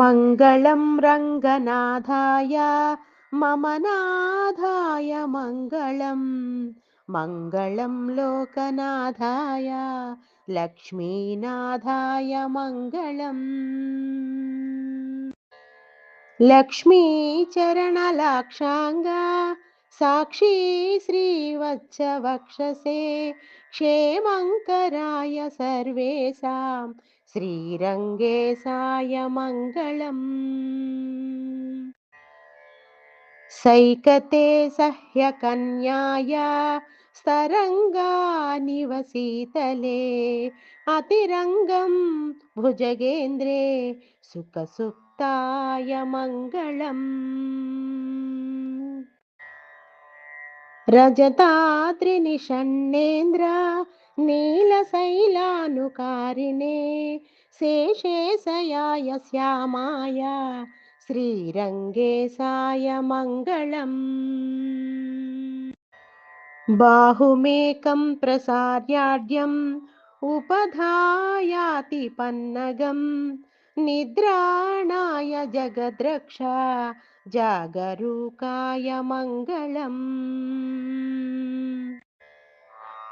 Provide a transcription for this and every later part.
मङ्गलं रङ्गनाथाय मम नाथाय मङ्गलम् मङ्गलं लोकनाथाय लक्ष्मीनाथाय मङ्गलम् लक्ष्मीचरणलाक्षाङ्गा साक्षी श्रीवत्सवक्षसे क्षेमङ्कराय सर्वेषां श्रीरङ्गेशाय मङ्गलम् सैकते सह्यकन्याय स्तरङ्गानिवसीतले अतिरङ्गं भुजगेन्द्रे सुखसुप्ताय मङ्गलम् रजतात्रिनिषण्णेन्द्र नीलशैलानुकारिणे शेषेशयाय श्यामाय श्रीरङ्गेशाय मङ्गलम्। बाहुमेकं प्रसार्याढ्यम् उपधायाति पन्नगं निद्राणाय जगद्रक्षा जागरूकाय मङ्गलम्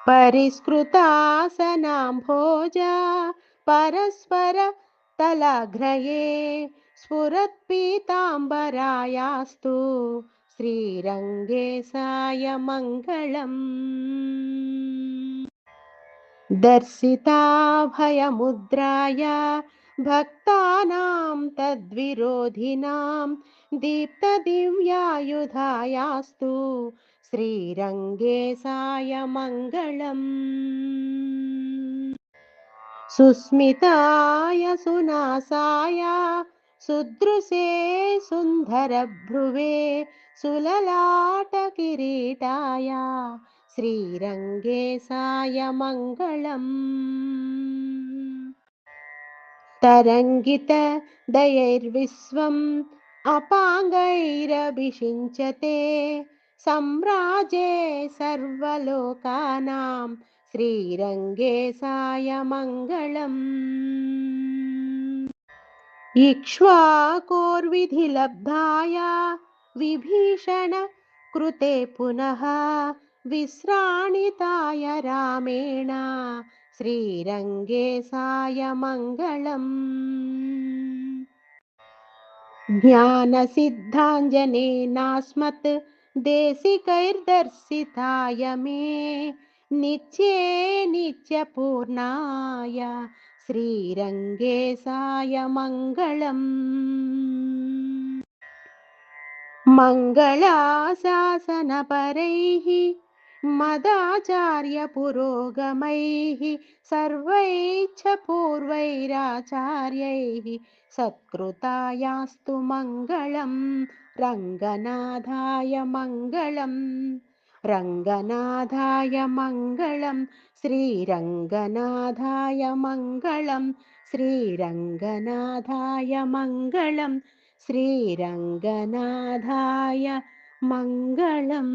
परिष्कृतासनाम्भोजा परस्पर तलाघ्रये स्फुरत्पीताम्बरायास्तु श्रीरङ्गेशाय मङ्गलम् दर्शिताभयमुद्राय భక్తానాం తద్విరోధినాం దీప్తదివ్యాయుధాయాస్తు శ్రీరంగే సాయమంగళం సుస్మితాయ సునాసాయ సుదృశే సుందరభ్రువే సులలాట కిరీటాయ శ్రీరంగే సాయమంగళం मङ्गलम् तरङ्गितदयैर्विश्वम् अपाङ्गैरभिषिञ्चते। सम्राजे सर्वलोकानां श्रीरङ्गेशाय मङ्गलम् इक्ष्वाकोर्विधिलब्धाय विभीषण कृते पुनः विश्राणिताय रामेण श्रीरङ्गेशाय मङ्गलम्। ज्ञानसिद्धाञ्जनेनास्मत् देशिकैर्दर्शिताय मे नित्ये नित्यपूर्णाय श्रीरङ्गेशाय मङ्गलम्। मङ्गलाशासनपरैः मदाचार्यपुरोगमैः सर्वैच्छपूर्वैराचार्यैः सत्कृतायास्तु मङ्गलं रङ्गनाथाय मङ्गलम् रङ्गनाथाय मङ्गलं श्रीरङ्गनाथाय मङ्गलं श्रीरङ्गनाथाय मङ्गलं श्रीरङ्गनाथाय मङ्गलम्